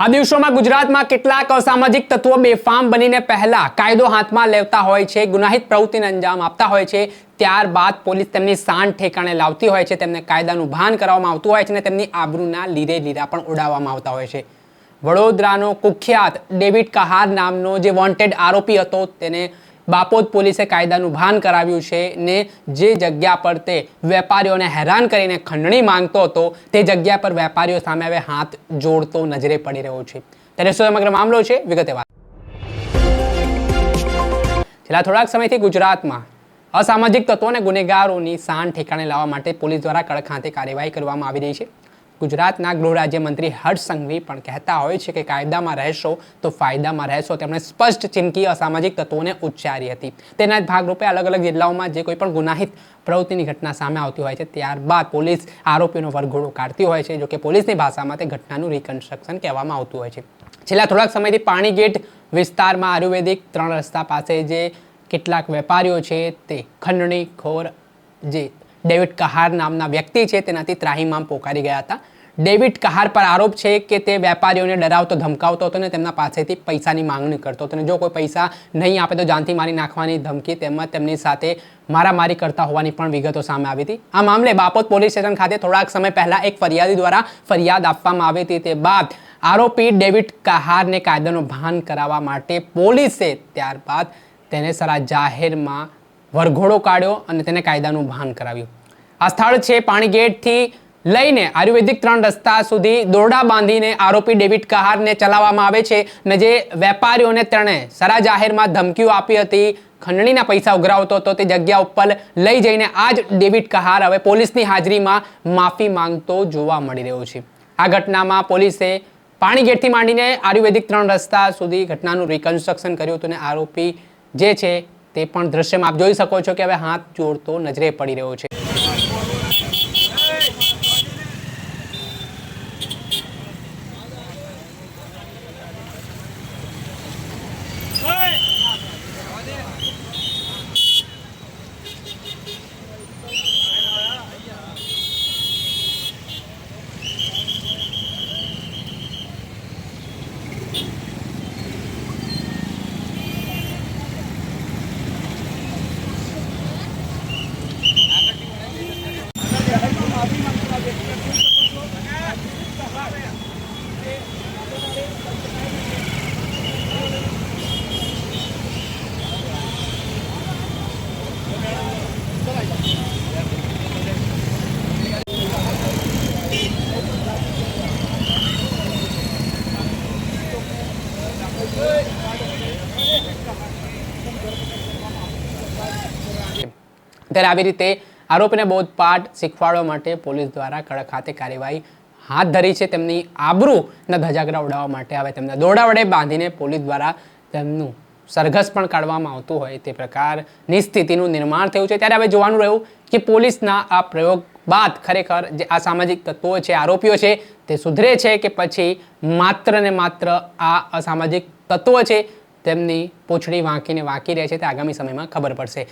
આ દિવસોમાં ગુજરાતમાં કેટલાક અસામાજિક તત્વો બેફામ બનીને પહેલા કાયદો હાથમાં લેતા હોય છે, ગુનાહિત પ્રવૃત્તિને અંજામ આપતા હોય છે, ત્યારબાદ પોલીસ તેમની શાન ઠેકાણે લાવતી હોય છે, તેમને કાયદાનું ભાન કરવામાં આવતું હોય છે અને તેમની આબરૂના લીરે લીરા પણ ઉડાવવામાં આવતા હોય છે. વડોદરાનો કુખ્યાત ડેવિડ કહાર નામનો જે વોન્ટેડ આરોપી હતો, તેને બાપોદ પોલીસે કાયદાનું ભાન કરાવ્યું છે ને જે જગ્યા પર તે વેપારીઓને હેરાન કરીને ખંડણી માંગતો હતો, તે જગ્યા પર વેપારીઓ સામે હવે હાથ જોડતો નજરે પડી રહ્યો છે. ત્યારે શું સમગ્ર મામલો છે? વિગતે વાત. છેલ્લા થોડાક સમયથી ગુજરાતમાં અસામાજિક તત્વો અને ગુનેગારોની શાન ઠેકાણે લાવવા માટે પોલીસ દ્વારા કડક કાર્યવાહી કરવામાં આવી રહી છે. ગુજરાતના ગૃહ રાજ્યમંત્રી હર્ષ સંઘવી પણ કહેતા હોય છે કે કાયદામાં રહેશો તો ફાયદામાં રહેશો. તેમણે સ્પષ્ટ ચીમકી અસામાજિક તત્વોને ઉચ્ચારી હતી. તેના ભાગરૂપે અલગ અલગ જિલ્લાઓમાં જે કોઈ પણ ગુનાહિત પ્રવૃત્તિની ઘટના સામે આવતી હોય છે, ત્યારબાદ પોલીસ આરોપીનો વરઘોડો કાઢતી હોય છે, જો કે પોલીસની ભાષામાં તે ઘટનાનું રિકન્સ્ટ્રક્શન કહેવામાં આવતું હોય છે. છેલ્લા થોડાક સમયથી પાણીગેટ વિસ્તારમાં આયુર્વેદિક ત્રણ રસ્તા પાસે જે કેટલાક વેપારીઓ છે તે ખંડણીખોર જે ડેવિડ કહાર નામના વ્યક્તિ છે, તેનાથી ત્રાહીમામ પોકારી ગયા હતા. ડેવિડ કહાર પર આરોપ છે કે તે વેપારીઓને ડરાવતો, ધમકાવતો હતો ને તેમના પાસેથી પૈસાની માંગણી કરતો હતો. અને જો કોઈ પૈસા નહીં આપે તો જાનથી મારી નાખવાની ધમકી તેમજ તેમની સાથે મારામારી કરતા હોવાની પણ વિગતો સામે આવી હતી. આ મામલે બાપોદ પોલીસ સ્ટેશન ખાતે થોડાક સમય પહેલાં એક ફરિયાદી દ્વારા ફરિયાદ આપવામાં આવી હતી. તે બાદ આરોપી ડેવિડ કહારને કાયદાનો ભાન કરાવવા માટે પોલીસે ત્યારબાદ તેને સરા જાહેરમાં વરઘોડો કાઢ્યો અને તેને કાયદાનું ભાન કરાવ્યું. આ સ્થળ છે પાણીગેટથી લઈને આયુર્વેદિક ત્રણ રસ્તા સુધી દોરડા બાંધીને આરોપી ડેવિડ કહારને ચલાવવામાં આવે છે અને જે વેપારીઓને તેણે સરા જાહેરમાં ધમકીઓ આપી હતી, ખંડણીના પૈસા ઉઘરાવતો હતો, તે જગ્યા ઉપર લઈ જઈને આ જ ડેવિડ કહાર હવે પોલીસની હાજરીમાં માફી માંગતો જોવા મળી રહ્યો છે. આ ઘટનામાં પોલીસે પાણીગેટથી માંડીને આયુર્વેદિક ત્રણ રસ્તા સુધી ઘટનાનું રિકન્સ્ટ્રક્શન કર્યું હતું અને આરોપી જે છે તે પણ દ્રશ્યમાં આપ જોઈ શકો છો કે હવે હાથ જોડતો નજરે પડી રહ્યો છે. ત્યારે આવી રીતે આરોપીને બોધપાઠ શીખવાડવા માટે પોલીસ દ્વારા કડક હાથે કાર્યવાહી હાથ ધરી છે. તેમની આબરૂના ધજાગરા ઉડાવવા માટે હવે તેમના દોરડા વડે બાંધીને પોલીસ દ્વારા તેમનું સરઘસ પણ કાઢવામાં આવતું હોય તે પ્રકારની સ્થિતિનું નિર્માણ થયું છે. ત્યારે હવે જોવાનું રહ્યું કે પોલીસના આ પ્રયોગ બાદ ખરેખર જે આ સામાજિક તત્વો છે, આરોપીઓ છે તે સુધરે છે કે પછી માત્ર ને માત્ર આ અસામાજિક તત્વો છે તેમની પૂંછડી વાંકીને વાંકી રહે છે તે આગામી સમયમાં ખબર પડશે.